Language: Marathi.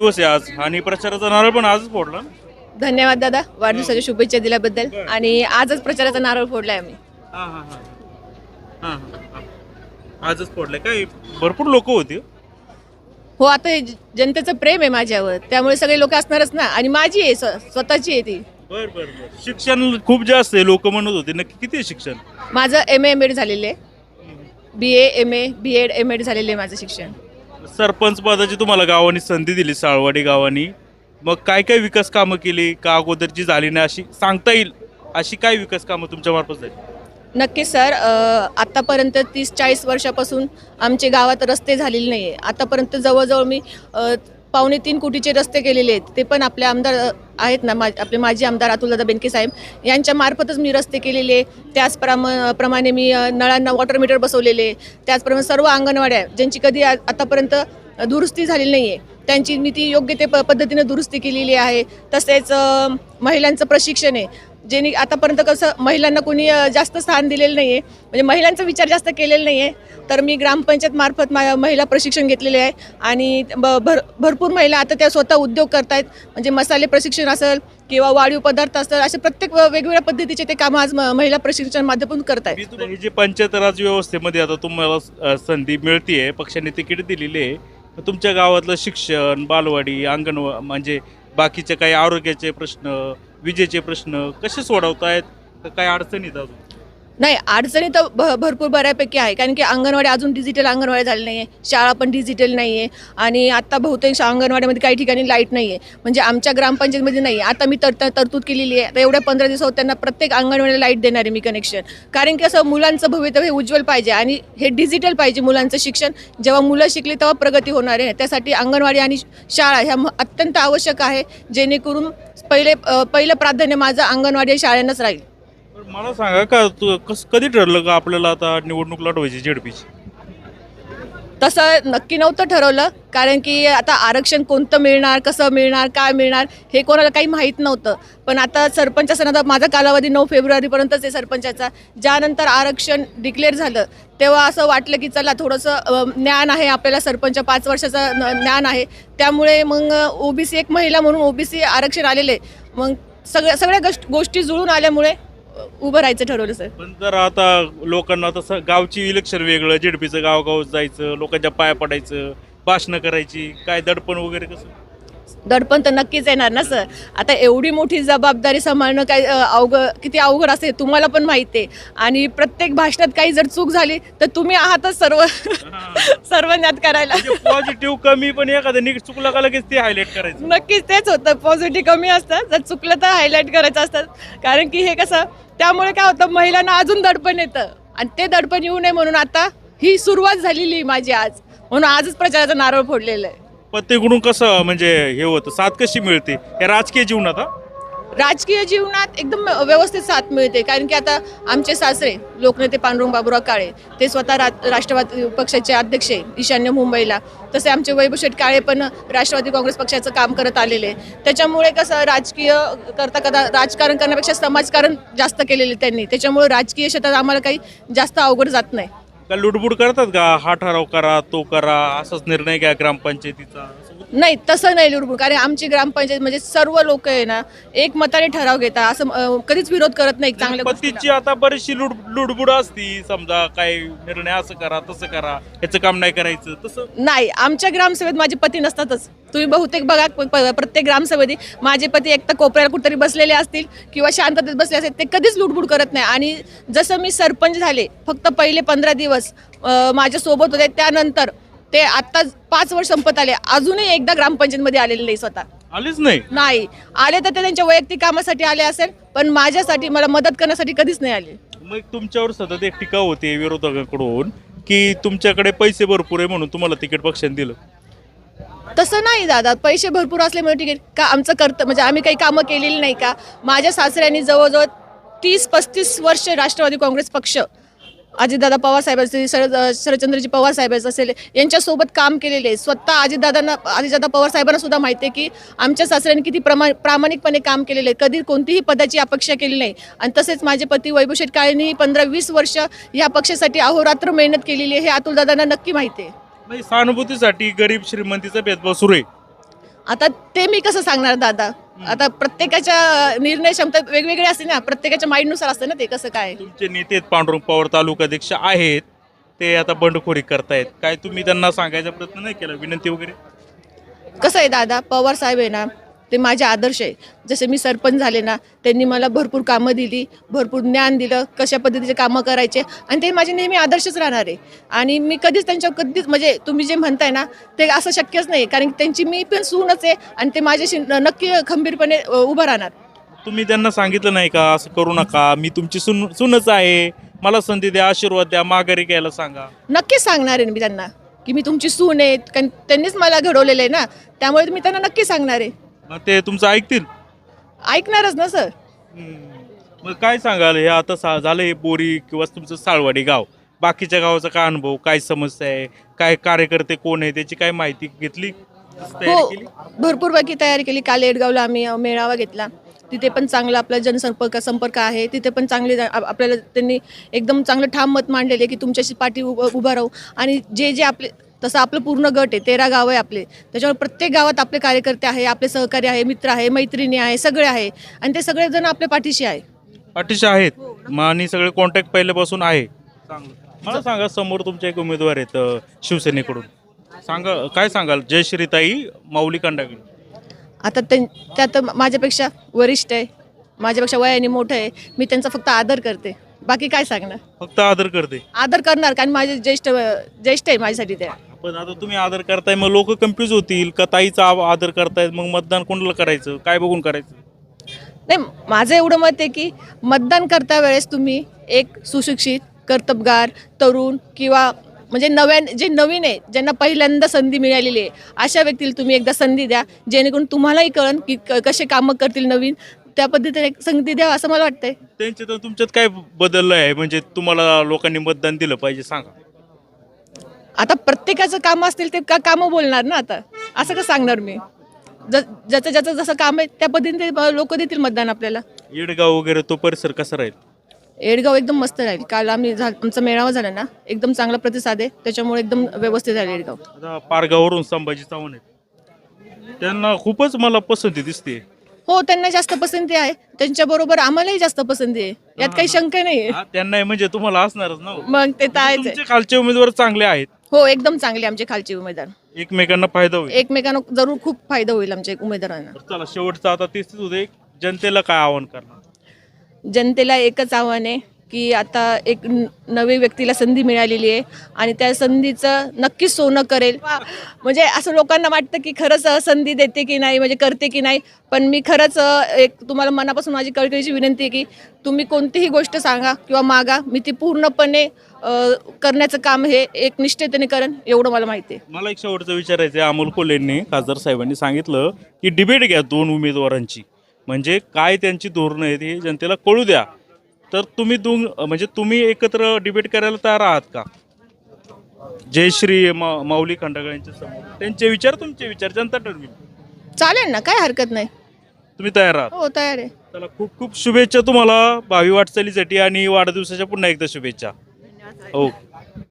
दिवस आहे आज आणि प्रचाराचा नारळ पण आजच फोडला. धन्यवाद दादा वाढदिवसाच्या शुभेच्छा दिल्याबद्दल. आणि आजच प्रचाराचा नारळ फोडलाय आम्ही. हा हा हा. हा हा आजच फोडलाय. काय भरपूर लोक होती हो. आता हे ज- जनतेचं प्रेम आहे माझ्यावर. त्यामुळे सगळे लोक असणारच ना. आणि माझी आहे स्व- स्वतःची आहे ती. बर बर बर. शिक्षण खूप जास्त आहे लोक म्हणत होते. नक्की किती आहे शिक्षण? माझं एम ए एम एड झालेलं आहे. B A M A B Ed M Ed झालेलं आहे माझं शिक्षण. सरपंच पदाची तुम्हाला गावानी संधी दिली साळवाडी गावानी. मग काय काय विकास कामं केली? का अगोदरची झाली नाही अशी सांगता येईल? अशी काय विकास कामं तुमच्या मार्फत झाली? नक्की सर. आत्तापर्यंत तीस चाळीस वर्षापासून आमचे गावात रस्ते झालेले नाही आहे आतापर्यंत जवळजवळ मी पावणे तीन कोटीचे रस्ते केलेले आहेत ते पण आपले आमदार आहेत ना मा आपले माजी आमदार अतुलदादा बेनके साहेब. यांच्या मार्फतच मी रस्ते केलेले त्याच प्रमा प्रमाणे मी नळांना वॉटर मीटर बसवलेले त्याचप्रमाणे सर्व अंगणवाड्या ज्यांची कधी आ- आतापर्यंत दुरुस्ती झालेली नाही आहे त्यांची मी ती योग्य ते प पद्धतीने दुरुस्ती केलेली आहे. तसेच महिलांचं प्रशिक्षण आहे. ज्यांनी आतापर्यंत कसं महिलांना कोणी जास्त स्थान दिलेलं नाही आहे म्हणजे महिलांचा विचार जास्त केलेला नाही आहे तर मी ग्रामपंचायत मार्फत मा महिला प्रशिक्षण घेतलेले आहे. आणि ब भर भरपूर महिला आता त्या स्वतः उद्योग करतायत. म्हणजे मसाले प्रशिक्षण असेल किंवा वाढीव पदार्थ असेल असे प्रत्येक वेगवेगळ्या पद्धतीचे ते कामं आज म- महिला प्रशिक्षण माध्यमातून करतायत. ही जी पंचायत राज व्यवस्थेमध्ये आता तुम्हाला संधी मिळतीये पक्षाने तिकीट दिलेली आहे. तुमच्या गावातलं शिक्षण बालवाडी अंगणवा म्हणजे बाकीचे काही आरोग्याचे प्रश्न विजेचे प्रश्न कसे सोडवतायत? काय काही अडचणी अजून. नाही अडचणी तर भ भरपूर बऱ्यापैकी आहे. कारण की अंगणवाडी अजून डिजिटल अंगणवाडी झाली नाही आहे शाळा पण डिजिटल नाही आहे आणि आत्ता बहुतांश अंगणवाडीमध्ये काही ठिकाणी लाइट नाही आहे म्हणजे आमच्या ग्रामपंचायतमध्ये नाही आहे आता मी तर तर- तरतूद केलेली आहे. आता एवढ्या पंधरा दिवसावर त्यांना प्रत्येक अंगणवाडीला लाइट देणार आहे मी कनेक्शन कारण की असं मुलांचं भवितव्य हे उज्ज्वल पाहिजे. आणि हे डिजिटल पाहिजे मुलांचं शिक्षण. जेव्हा मुलं शिकली तेव्हा प्रगती होणार आहे. त्यासाठी अंगणवाडी आणि शाळा ह्या अत्यंत आवश्यक आहे. जेणेकरून पहिले पहिलं प्राधान्य माझं अंगणवाडी आणि शाळांनाच राहील. मला सांगा का तू कस कधी ठरलं का आपल्याला आता निवडणूक लढवायची जेडपीची तसं नक्की नव्हतं ठरवलं कारण की आता आरक्षण कोणतं मिळणार कसं मिळणार काय मिळणार हे कोणाला काही माहीत नव्हतं. पण आता सरपंच असताना आता माझा कालावधी नऊ फेब्रुवारीपर्यंतच आहे सरपंचाचा. ज्यानंतर आरक्षण डिक्लेअर झालं तेव्हा असं वाटलं की चला थोडंसं अ, ज्ञान आहे आपल्याला सरपंच पाच वर्षाचं न- ज्ञान आहे. त्यामुळे मग ओबीसी एक महिला म्हणून ओबीसी आरक्षण आलेले मग सगळ्या सगळ्या गोष्ट- गोष्टी जुळून आल्यामुळे उभं राहायचं ठरवलं सर पण जर आता लोकांना तसं गावची इलेक्शन वेगळं झेडपीचं गावगाव जायचं लोकांच्या पाया पडायचं भाषणं करायची काय दडपण वगैरे कसं? दडपण तर नक्कीच येणार ना सर आता एवढी मोठी जबाबदारी सांभाळणं काय अवघड किती अवघड असते तुम्हाला पण माहिती आहे. आणि प्रत्येक भाषणात काही जर चूक झाली तर तुम्ही आहातच सर्व सर्व ज्ञात करायला. पॉझिटिव्ह कमी पण एखादं चुकलं का लगेच ते हायलाईट करायचं? नक्कीच तेच होतं. पॉझिटिव्ह कमी असतं. जर चुकलं तर हायलाईट करायचं असतं. कारण की हे कसं त्यामुळे काय होतं महिलांना अजून दडपण येतं. आणि ते दडपण येऊ नये म्हणून आता ही सुरुवात झालेली माझी आज. म्हणून आजच प्रचाराचं नारळ फोडलेलं आहे. प्रत्येकडून कसं म्हणजे हे होतं साथ कशी मिळते? या राजकीय जीवनात हा? राजकीय जीवनात एकदम व्यवस्थित साथ मिळते. कारण की आता आमचे सासरे लोकनेते पांडुरंग बाबुराव काळे ते स्वतः रा राष्ट्रवादी पक्षाचे अध्यक्ष आहे ईशान्य मुंबईला. तसे आमचे वैभवशेठ काळे पण राष्ट्रवादी काँग्रेस पक्षाचं काम करत आलेले आहे. त्याच्यामुळे कसं राजकीय करता करता राजकारण करण्यापेक्षा समाजकारण जास्त केलेले त्यांनी. त्याच्यामुळे राजकीय क्षेत्रात आम्हाला काही जास्त अवघड जात नाही. का लुडबुड करतात का? हा ठराव करा तो करा असाच निर्णय घ्या ग्रामपंचायतीचा. नाही तसं नाही लुडबुड कारण आमची ग्रामपंचायत म्हणजे सर्व लोक आहे ना एक मताने ठराव घेतात असं अं, कधीच विरोध करत नाही चांगल्या गोष्टीला. पतीची आता बरीचशी लुड लुडबुड असती समजा काय निर्णय असं करा तसं करा याचं काम नाही करायचं तसं? नाही आमच्या ग्रामसभेत माझे पती नसतातच. तुम्ही बहुतेक बघा प- प- प्रत्येक ग्रामसभेत माझे पती एक तर कोपऱ्याला कुठेतरी बसलेले असतील किंवा शांततेत बसले असतील ते कधीच लुडबुड करत नाही. आणि जसं मी सरपंच झाले फक्त पहिले पंधरा दिवस अं, माझ्यासोबत होते त्यानंतर ते आत्ता पाच वर्ष संपत आले. अजूनही एकदा ग्रामपंचायतमध्ये आलेले नाही स्वतः. आलीच नाही? नाही. आले तर ते त्यांच्या वैयक्तिक कामासाठी आले असेल पण माझ्यासाठी मला मदत करण्यासाठी कधीच नाही आले. मग तुमच्यावर सतत एक टीका होते विरोधकांकडून की तुमच्याकडे पैसे भरपूर आहे म्हणून तुम्हाला तिकीट पक्षाने दिलं. तसं नाही दादा. पैसे भरपूर असल्यामुळे आहे का आमचं कर्त म्हणजे आम्ही काही कामं केलेली नाही का? माझ्या सासऱ्यांनी जवळजवळ तीस पस्तीस वर्ष राष्ट्रवादी काँग्रेस पक्ष अजितदादा पवार साहेब असतील शरद शरदचंद्रजी पवार साहेब असेल यांच्यासोबत काम केलेले आहे स्वतः अजितदादांना अजितदादा पवार साहेबांना सुद्धा माहिती आहे की आमच्या सासऱ्यांनी किती प्रमा प्रामाणिकपणे काम केलेलं आहे कधी कोणतीही पदाची अपेक्षा केली नाही. आणि तसेच माझे पती वैभव काळेंनी पंधरा वीस वर्ष या पक्षासाठी अहोरात्र मेहनत केलेली आहे हे अतुलदादांना नक्की माहिती आहे. म्हणजे सहानुभूतीसाठी गरीब श्रीमंतीचा भेदभाव सुरू आहे. आता ते मी कसं सांगणार दादा? आता प्रत्येकाच्या निर्णय क्षमता वेगवेगळी असते ना प्रत्येकाच्या माइंडनुसार असते ना ते कसं काय? तुमचे नेते आहेत, पांडुरंग पवार तालुका अध्यक्ष आहेत ते आता बंडखोरी करतायत. काय तुम्ही त्यांना सांगायचा प्रयत्न नाही केला? विनंती वगैरे? कसं आहे दादा? पवार साहेब आहे ना ते माझे आदर्श आहे जसे मी सरपंच झाले ना त्यांनी मला भरपूर कामं दिली भरपूर ज्ञान दिलं कशा पद्धतीचे कामं करायचे आणि ते माझे नेहमी आदर्शच राहणार आहे. आणि मी कधीच त्यांच्या कधीच म्हणजे तुम्ही जे म्हणताय ना ते असं शक्यच नाही कारण की त्यांची मी पण सूनच आहे आणि ते माझ्याशी नक्की खंबीरपणे उभं राहणार. तुम्ही त्यांना सांगितलं नाही का असं करू नका मी तुमची सुन सुनच आहे. मला संधी द्या आशीर्वाद द्या माघारी घ्यायला सांगा. नक्कीच सांगणार आहे मी त्यांना की मी तुमची सून आहे कारण त्यांनीच मला घडवलेलं आहे ना त्यामुळे मी त्यांना नक्की सांगणार आहे. मग ते तुमचं ऐकतील? ऐकणारच ना सर. मग काय सांगाल हे आता सा झालं हे बोरी किंवा तुमचं साळवाडी गाव. बाकीच्या गावाचा काय अनुभव काय समस्या आहे काय कार्यकर्ते कोण आहे त्याची काय माहिती घेतली? तयारी हो भरपूर पैकी तयारी केली. काल एडगावला आम्ही अ, मेळावा घेतला. तिथे पण चांगला आपला जनसंपर्क संपर्क आहे. तिथे पण चांगले जा- आप- आपल्याला त्यांनी एकदम चांगलं ठाम मत मांडलेले की तुमच्याशी पाठी उभं उभं राहू. आणि जे जे आपले तसं आपलं पूर्ण गट आहे तेरा गाव आहे आपले. त्याच्यामुळे प्रत्येक गावात आपले कार्यकर्ते आहे आपले सहकारी आहे मित्र आहे मैत्रिणी आहे सगळे आहे. आणि ते सगळेजण आपल्या पाठीशी आहे. पाठीशी आहेत. मग आणि सगळे कॉन्टॅक्ट पहिल्यापासून आहे. मला सांगा समोर तुमचे एक उमेदवार आहेत अ, शिवसेनेकडून. सांगा काय सांगाल? जयश्रीताई माऊली कांडागळे आता त्यां त्यात माझ्यापेक्षा वरिष्ठ आहे. माझ्यापेक्षा वयाने मोठं आहे. मी त्यांचा फक्त आदर करते. बाकी काय सांगणार? फक्त आदर करते. आदर करणार कारण माझे ज्येष्ठ ज्येष्ठ आहे माझ्यासाठी ते पण आता तुम्ही आदर करताय मग लोक कन्फ्यूज होतील का ताईचा आ- आदर करतायत मग मतदान कोणाला करायचं? काय बघून करायचं? नाही माझं एवढं मत आहे की मतदान करता वेळेस तुम्ही एक सुशिक्षित कर्तबगार तरुण किंवा म्हणजे नव्यान जे नवीन आहे ज्यांना पहिल्यांदा संधी मिळालेली आहे अशा व्यक्तीला तुम्ही एकदा संधी द्या जेणेकरून तुम्हालाही कळन की क- कसे कामं करतील नवीन. त्या पद्धतीने एक संधी द्या असं मला वाटतंय. त्यांच्या तर तुमच्यात काय बदललं आहे? म्हणजे तुम्हाला लोकांनी मतदान दिलं पाहिजे सांगा. आता प्रत्येकाचं काम असतील ते का कामं बोलणार ना आता? असं कसं सांगणार मी? ज ज्याचं ज्याचं जसं काम आहे त्या पद्धतीने ते लोक देतील मतदान आपल्याला. येडगाव वगैरे तो परिसर कसा राहील? एडगाव एकदम मस्त राहील. काल आम्ही झा आमचा मेळावा झाला ना एकदम चांगला प्रतिसाद आहे. त्याच्यामुळे एकदम व्यवस्थित राहील एडगाव आता पारगावरून संभाजी चव्हाण आहेत. त्यांना खूपच मला पसंती दिसते हो त्यांना जास्त पसंती आहे. त्यांच्याबरोबर आम्हालाही जास्त पसंती आहे. यात काही शंका नाही हा, त्यांना हे म्हणजे तुम्हाला असणारच ना हो. मग ते तर आहेच आहे. तुमचे खालचे उमेदवार चांगले आहेत. हो एकदम चांगले आमचे खालचे उमेदवार. एकमेकांना फायदा होईल. एकमेकांना जरूर खूप फायदा होईल आमच्या उमेदवारांना. चला शेवटचं आता तेच होते. जनतेला काय आव्हान करणार? जनतेला एकच आव्हान आहे. की आता एक नवी व्यक्तीला संधी मिळालेली आहे आणि त्या संधीचं नक्कीच सोनं करेल. म्हणजे असं लोकांना वाटतं की खरंच संधी देते की नाही म्हणजे करते की नाही पण मी खरंच एक तुम्हाला मनापासून माझी कळकळीची विनंती आहे की तुम्ही कोणतीही गोष्ट सांगा किंवा मागा मी ती पूर्णपणे करण्याचं काम हे एक निष्ठेने करेन एवढं मला माहिती आहे. मला एक शेवटचं विचारायचं आहे अमोल कोलेंनी खासदार साहेबांनी सांगितलं की डिबेट घ्या दोन उमेदवारांची. म्हणजे काय त्यांची धोरणं आहेत हे जनतेला कळू द्या. तर तुम्ही दोन म्हणजे तुम्ही एकत्र डिबेट करायला तयार आहात का? जयश्री मा माऊली खंडागळ यांच्या समोर. त्यांचे विचार तुमचे विचार जनता ठरवेल चालेल ना काय हरकत नाही. तुम्ही तयार आहात. हो तयार आहे. चला खूप खूप शुभेच्छा तुम्हाला भावी वाटचालीसाठी आणि वाढदिवसाच्या पुन्हा एकदा शुभेच्छा. हो.